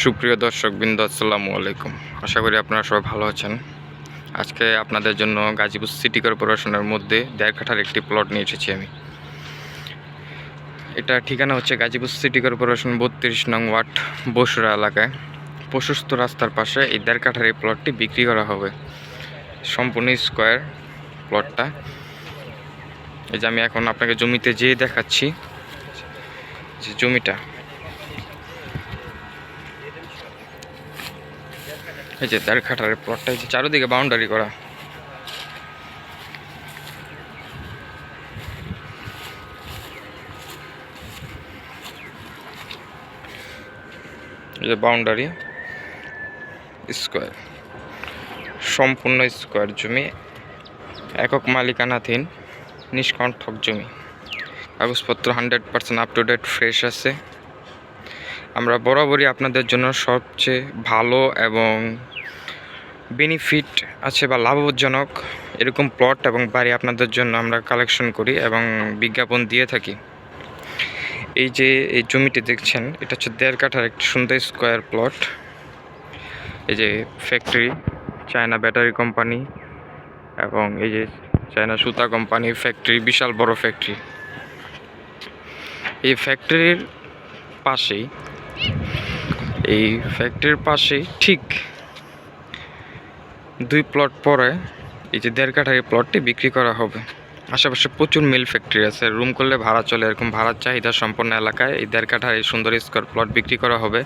সুপ্রিয় দর্শক বৃন্দ আসসালামু আলাইকুম। আশা করি আপনারা সবাই ভালো আছেন। আজকে আপনাদের জন্য গাজীপুর সিটি কর্পোরেশনের মধ্যে দেড় কাঠার একটি প্লট নিয়ে এসেছি আমি। এটা ঠিকানা হচ্ছে গাজীপুর সিটি কর্পোরেশন বত্রিশ নং ওয়ার্ড বসুরা এলাকায়। প্রশস্ত রাস্তার পাশে এই দেড় কাঠার এই প্লটটি বিক্রি করা হবে। সম্পূর্ণ স্কোয়ার প্লটটা। এই যে আমি এখন আপনাকে জমিতে যেয়ে দেখাচ্ছি, যে জমিটা। এই যে দেড় খাটারের প্লটটা এই যে চারোদিকে বাউন্ডারি করা। যে বাউন্ডারি স্কোয়ার সম্পূর্ণ স্কোয়ার জমি, একক মালিকানাধীন, নিষ্কণ্ঠক জমি। কাগজপত্র hundred percent up to date fresh আছে। আমরা বরাবরই আপনাদের জন্য সবচেয়ে ভালো এবং বেনিফিট আছে বা লাভজনক এরকম প্লট এবং বাড়ি আপনাদের জন্য আমরা কালেকশন করি এবং বিজ্ঞাপন দিয়ে থাকি। এই যে এই জমিটি দেখছেন, এটা হচ্ছে দেড় কাঠার একটি সুন্দর স্কোয়ার প্লট এই যে ফ্যাক্টরি চায়না ব্যাটারি কোম্পানি এবং এই যে চায়না সুতা কোম্পানি ফ্যাক্টরি বিশাল বড় ফ্যাক্টরি এই ফ্যাক্টরির পাশেই এই ফ্যাক্টরির পাশেই ঠিক দুই প্লট পরে এই যে দেড় কাঠার এই প্লটটি বিক্রি করা হবে। আশেপাশে প্রচুর মিল ফ্যাক্টরি আছে। রুম করলে ভাড়া চলে। এরকম ভাড়ার চাহিদা সম্পন্ন এলাকায় এই দেড় কাঠার এই সুন্দর স্কোয়ার প্লট বিক্রি করা হবে।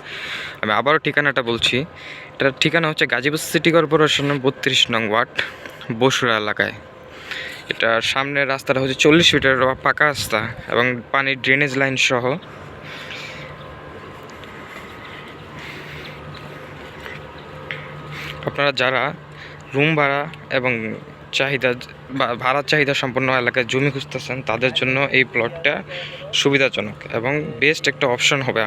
আমি আবারও ঠিকানাটা বলছি। এটার ঠিকানা হচ্ছে গাজীপুর সিটি কর্পোরেশনের বত্রিশ নং ওয়ার্ড, বসুরা এলাকায়। এটার সামনের রাস্তাটা হচ্ছে চল্লিশ ফিটের পাকা রাস্তা এবং পানির ড্রেনেজ লাইন সহ আপনারা যারা রুম ভাড়া এবং চাহিদা ভাড়ার চাহিদা সম্পন্ন এলাকায় জমি খুঁজতেছেন, তাদের জন্য এই প্লটটা সুবিধাজনক এবং বেস্ট একটা অপশন হবে।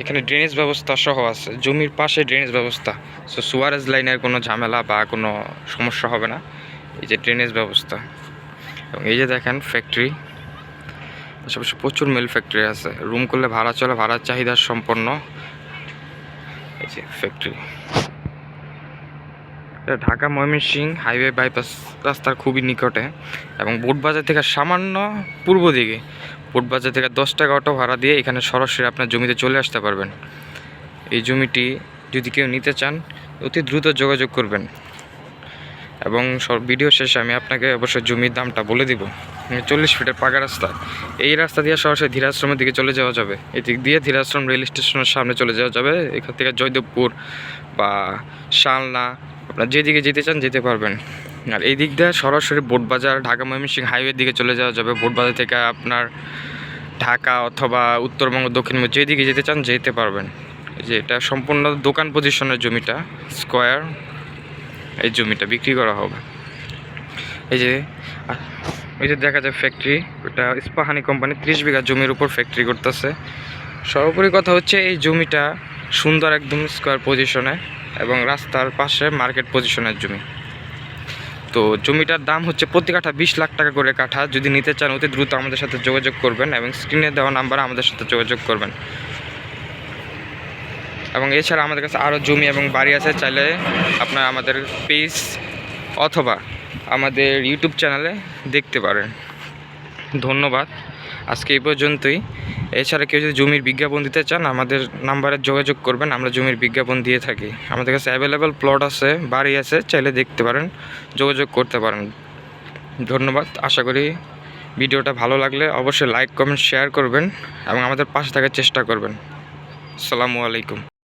এখানে ড্রেনেজ ব্যবস্থা সহ আছে, জমির পাশে ড্রেনেজ ব্যবস্থা। সো সুয়ারেজ লাইনের কোনো ঝামেলা বা কোনো সমস্যা হবে না। এই যে ড্রেনেজ ব্যবস্থা। এবং এই যে দেখেন ফ্যাক্টরি আশেপাশে প্রচুর মিল ফ্যাক্টরি আছে। রুম করলে ভাড়া চলে, ভাড়ার চাহিদা সম্পন্ন। এই যে ফ্যাক্টরি এটা ঢাকা ময়মনসিং হাইওয়ে বাইপাস রাস্তার খুবই নিকটে এবং বোটবাজার থেকে সামান্য পূর্ব দিকে, বোটবাজার থেকে দশ টাকা অটো ভাড়া দিয়ে এখানে সরাসরি আপনার জমিতে চলে আসতে পারবেন। এই জমিটি যদি কেউ নিতে চান, অতি দ্রুত যোগাযোগ করবেন। এবং ভিডিও শেষে আমি আপনাকে অবশ্যই জমির দামটা বলে দিব। চল্লিশ ফিটের পাকা রাস্তা। এই রাস্তা দিয়ে সরাসরি ধীরাশ্রমের দিকে চলে যাওয়া যাবে। এদিক দিয়ে ধীরাশ্রম রেল স্টেশনের সামনে চলে যাওয়া যাবে। এখান থেকে জয়দেবপুর বা শালনা, আপনার যেদিকে যেতে চান যেতে পারবেন। আর এই দিক দিয়ে সরাসরি বোটবাজার, ঢাকা ময়মনসিং হাইওয়ের দিকে চলে যাওয়া যাবে। বোটবাজার থেকে আপনার ঢাকা অথবা উত্তরবঙ্গ, দক্ষিণবঙ্গ যেদিকে যেতে চান যেতে পারবেন। এই যে এটা সম্পূর্ণ দোকান পজিশনের জমিটা স্কোয়ার এই জমিটা বিক্রি করা হবে। এই যে ওই যে দেখা যায় ফ্যাক্টরি ওটা ইস্পাহানি কোম্পানি ত্রিশ বিঘা জমির উপর ফ্যাক্টরি করতেছে। সর্বোপরি কথা হচ্ছে এই জমিটা সুন্দর একদম স্কোয়ার পজিশনে এবং রাস্তার পাশে মার্কেট পজিশনের জমি। তো জমিটার দাম হচ্ছে প্রতি কাঠা বিশ লাখ টাকা করে কাঠা। যদি নিতে চান, অতি দ্রুত আমাদের সাথে যোগাযোগ করবেন এবং স্ক্রিনে দেওয়া নাম্বারে আমাদের সাথে যোগাযোগ করবেন। এবং এছাড়া আমাদের কাছে আরও জমি এবং বাড়ি আছে, চাইলে আপনার আমাদের পেজ অথবা আমাদের ইউটিউব চ্যানেলে দেখতে পারেন। ধন্যবাদ। আজকে এই পর্যন্তই। এছাড়া কেউ যদি জমির বিজ্ঞাপন দিতে চান, আমাদের নাম্বারে যোগাযোগ করবেন, আমরা জমির বিজ্ঞাপন দিয়ে থাকি। আমাদের কাছে অ্যাভেলেবেল প্লট আছে, বাড়ি আছে, চাইলে দেখতে পারেন, যোগাযোগ করতে পারেন। ধন্যবাদ। আশা করি ভিডিওটা ভালো লাগলে অবশ্যই লাইক কমেন্ট শেয়ার করবেন এবং আমাদের পাশে থাকার চেষ্টা করবেন। আসসালামু আলাইকুম।